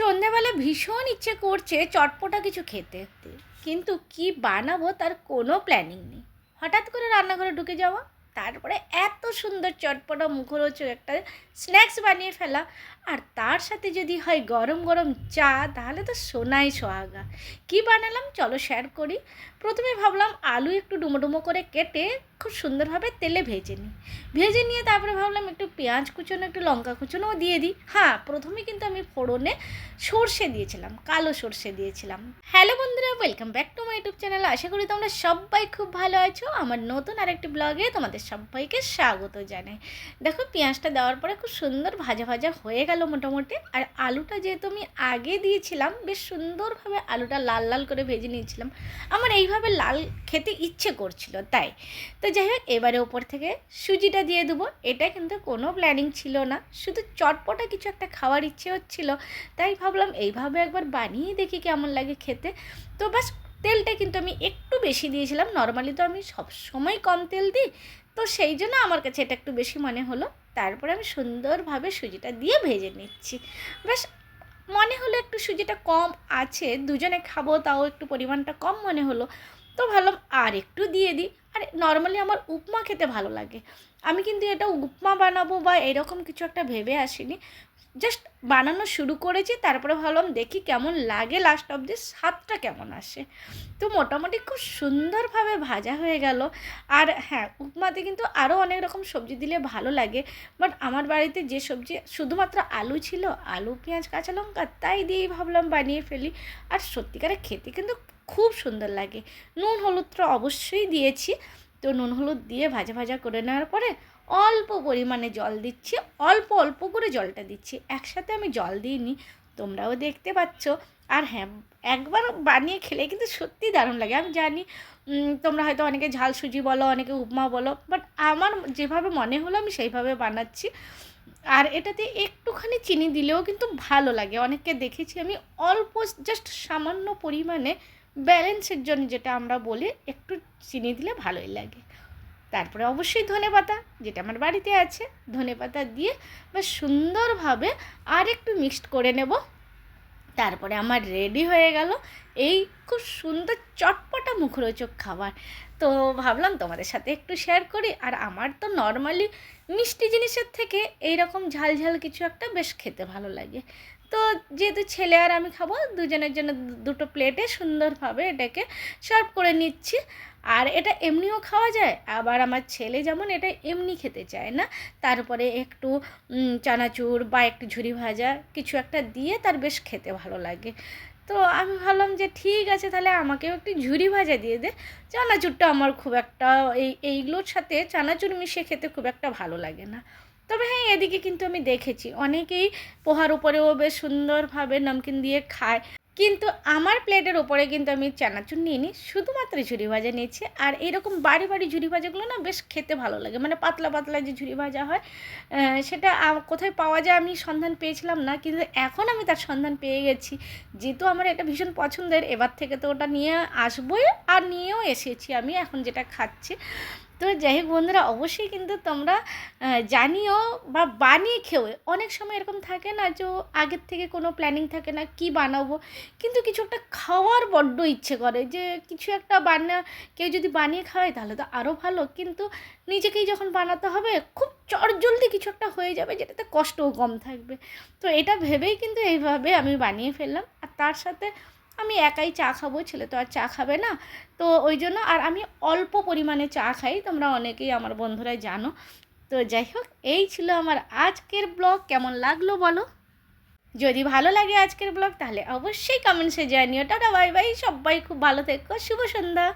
সন্ধেবেলা ভীষণ ইচ্ছে করছে চটপটা কিছু খেতে। কিন্তু কি বানাবো তার কোনো প্ল্যানিং নেই। হঠাৎ করে রান্নাঘরে ঢুকে যাওয়া, তারপরে এত সুন্দর চটপটা মুখরোচক একটা স্ন্যাক্স বানিয়ে ফেলা আর তার সাথে যদি হয় গরম গরম চা, তাহলে তো সোনাই সোহাগা। কি বানালাম? চলো শেয়ার করি। প্রথমে ভাবলাম আলু একটু ডুমো ডুমো করে কেটে খুব সুন্দরভাবে তেলে ভেজে নিই। ভেজে নিয়ে তারপরে ভাবলাম একটু পেঁয়াজ কুচোনো, একটু লঙ্কা কুচোনোও দিয়ে দিই। হ্যাঁ প্রথমে কিন্তু আমি ফোড়নে সর্ষে দিয়েছিলাম, কালো সর্ষে দিয়েছিলাম। হ্যালো বন্ধুরা welcome back to my YouTube channel আশা করি তোমরা সবাই খুব ভালো আছো। আমার নতুন আরেকটি ব্লগে তোমাদের সবাইকে স্বাগত জানাই। দেখো, পেঁয়াজটা দেওয়ার পরে খুব সুন্দর ভাজা ভাজা হয়ে গেল মোটামুটি। আর আলুটা যেহেতু আমি আগে দিয়েছিলাম, বেশ সুন্দরভাবে আলুটা লাল লাল করে ভেজে নিয়েছিলাম। আমার এইভাবে লাল খেতে ইচ্ছে করছিল, তাই। তো যাই হোক, এবারে ওপর থেকে সুজিটা দিয়ে দেবো। এটা কিন্তু কোনো প্ল্যানিং ছিল না। শুধু চটপটা কিছু একটা খাওয়ার ইচ্ছে হচ্ছিল। তাই ভাবলাম এইভাবে একবার বানিয়ে দেখি কেমন লাগে খেতে। তো বাস তেলটা কিন্তু আমি একটু বেশি দিয়েছিলাম। নর্মালি তো আমি সব সময় কম তেল দিই। তো সেই জন্য আমার কাছে এটা একটু বেশি মনে হলো। তারপরে আমি সুন্দরভাবে সুজিটা দিয়ে ভেজে নিচ্ছি। বেশ, মনে হলো একটু সুজিটা কম আছে, দুজনে খাব, তাও একটু পরিমাণটা কম মনে হলো। তো ভাবলাম আর একটু দিয়ে দিই। আর নর্মালি আমার উপমা খেতে ভালো লাগে। আমি কিন্তু এটা উপমা বানাবো বা এরকম কিছু একটা ভেবে আসিনি। জাস্ট বানানো শুরু করেছি, তারপরে ভাবলাম দেখি কেমন লাগে লাস্ট অব অবধি স্বাদটা কেমন আসে। তো মোটামুটি খুব সুন্দরভাবে ভাজা হয়ে গেল। আর হ্যাঁ উপমাতে কিন্তু আরও অনেক রকম সবজি দিলে ভালো লাগে বাট আমার বাড়িতে যে সবজি, শুধুমাত্র আলু ছিল, আলু, পেঁয়াজ, কাঁচা লঙ্কা, তাই দিয়েই ভাবলাম বানিয়ে ফেলি। আর সত্যিকারে খেতে কিন্তু খুব সুন্দর লাগে। নুন হলুদটা অবশ্যই দিয়েছি তো নুন হলুদ দিয়ে ভাজা ভাজা করে নেওয়ার পরে অল্প পরিমাণে জল দিচ্ছি, অল্প অল্প করে জলটা দিচ্ছি। একসাথে আমি জল দিইনি, তোমরাও দেখতে পাচ্ছ। আর হ্যাঁ একবার বানিয়ে খেলে কিন্তু সত্যি দারুণ লাগে। আমি জানি তোমরা হয়তো অনেকে ঝাল সুজি বলো, অনেকে উপমা বলো বাট আমার যেভাবে মনে হলো আমি সেইভাবে বানাচ্ছি। আর এটাতে একটুখানি চিনি দিলেও কিন্তু ভালো লাগে। অনেককে দেখেছি আমি অল্প জাস্ট সামান্য পরিমাণে ব্যালেন্সের জন্য যেটা আমরা বলি, একটু চিনি দিলে ভালোই লাগে। তারপরে অবশ্যই ধনে পাতা, যেটা আমার বাড়িতে আছে, ধনে পাতা দিয়ে বা সুন্দরভাবে আর একটু মিক্সড করে নেব। তারপরে আমার রেডি হয়ে গেল। এই খুব সুন্দর চটপটা মুখরোচক খাবার। তো ভাবলাম তোমাদের সাথে একটু শেয়ার করি। আর আমার তো নর্মালি মিষ্টি জিনিসের থেকে এই রকম ঝাল ঝাল কিছু একটা বেশ খেতে ভালো লাগে। তো যেহেতু ছেলে আর আমি খাব, দুজনের জন্য দুটো প্লেটে সুন্দরভাবে এটাকে সার্ভ করে নিচ্ছি। আর এটা এমনিও খাওয়া যায়, আবার আমার ছেলে যেমন এটা এমনি খেতে চায় না, তারপরে একটু চানাচুর বা একটু ঝুরি ভাজা কিছু একটা দিয়ে তার বেশ খেতে ভালো লাগে। তো আমি ভাবলাম যে ঠিক আছে তাহলে আমাকেও একটু ঝুরি ভাজা দিয়ে দে, চানাচুরটা আমার খুব একটা এই, এইগুলোর সাথে চানাচুর মিশিয়ে খেতে খুব একটা ভালো লাগে না। তবে হ্যাঁ এদিকে কিন্তু আমি দেখেছি, অনেকেই পোহার উপরেও বেশ সুন্দরভাবে নমকিন দিয়ে খায়। কিন্তু আমার প্লেটের ওপরে কিন্তু আমি চানাচুর নিয়ে নিই শুধুমাত্র ঝুরি ভাজা নিয়েছি। আর এরকম বাড়ি বাড়ি ঝুরি ভাজাগুলো না বেশ খেতে ভালো লাগে। মানে পাতলা পাতলা যে ঝুরি ভাজা হয় সেটা কোথায় পাওয়া যায় আমি সন্ধান পেয়েছিলাম না, কিন্তু এখন আমি তার সন্ধান পেয়ে গেছি। যেহেতু আমার এটা ভীষণ পছন্দের, এবার থেকে তো ওটা নিয়ে আসবোই আর নিয়েও এসেছি আমি, এখন যেটা খাচ্ছি। তো যাই হোক বন্ধুরা, অবশ্যই কিন্তু তোমরা জানিও বা বানিয়ে খেও। অনেক সময় এরকম থাকে না যে আগের থেকে কোনো প্ল্যানিং থাকে না কি বানাবো, কিন্তু কিছু একটা খাওয়ার বড্ড ইচ্ছে করে যে কিছু একটা বানা, কেউ যদি বানিয়ে খাওয়ায় তাহলে তো আরও ভালো। কিন্তু নিজেকেই যখন বানাতে হবে, খুব চটজলদি কিছু একটা হয়ে যাবে যেটাতে কষ্টও কম থাকবে। তো এটা ভেবেই কিন্তু এইভাবে আমি বানিয়ে ফেললাম। আর তার সাথে আমি একাই চা খাব, ছেলে তো আর চা খাবে না। তো ওই জন্য আর আমি অল্প পরিমাণে চা খাই, তোমরা অনেকেই আমার বন্ধুরাই জানো। তো যাই হোক, এই ছিল আমার আজকের ব্লগ, কেমন লাগল বলো? যদি ভালো লাগে আজকের ব্লগ, তাহলে অবশ্যই কমেন্টসে জানিও। টাটা বাই বাই সবাই খুব ভালো থেকো, শুভ সন্ধ্যা।